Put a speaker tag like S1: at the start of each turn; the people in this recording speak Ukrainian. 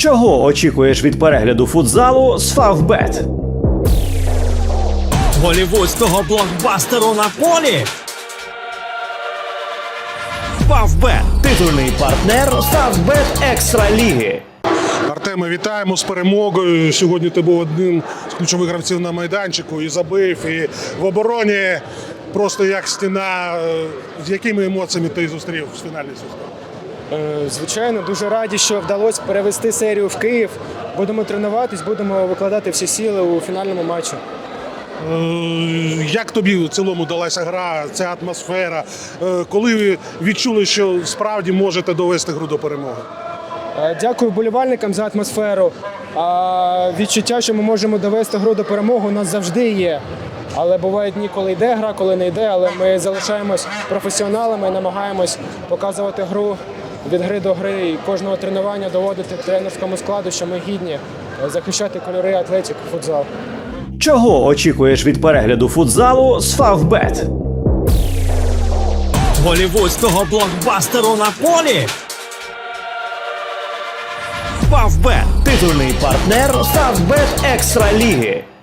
S1: Чого очікуєш від перегляду футзалу з Фавбет?
S2: голівудського блокбастеру на полі. Фавбет
S1: Титульний партнер Фавбет Екстра Ліги.
S3: Артеме, вітаємо з перемогою. Сьогодні ти був одним з ключових гравців на майданчику і забив, і в обороні просто як стіна. Е, З якими емоціями ти зустрів в фінальній зустрічі?
S4: Е, Звичайно, дуже раді, що вдалося перевести серію в Київ. Будемо тренуватись, будемо викладати всі сили у фінальному матчі.
S3: Е, Як тобі в цілому далася гра, ця атмосфера? Е, Коли ви відчули, що справді можете довести гру до перемоги?
S4: Дякую вболівальникам за атмосферу. А відчуття, що ми можемо довести гру до перемоги, у нас завжди є. Але бувають дні, коли йде гра, коли не йде. Але ми залишаємось професіоналами і намагаємось показувати гру від гри до гри і кожного тренування доводити тренерському складу, що ми гідні е, захищати кольори атлетик, футзал.
S1: Чого очікуєш від перегляду футзалу з Фавбет?
S2: голівудського блокбастеру на полі. Фавбет
S1: Титульний партнер Фавбет Екстра Ліги.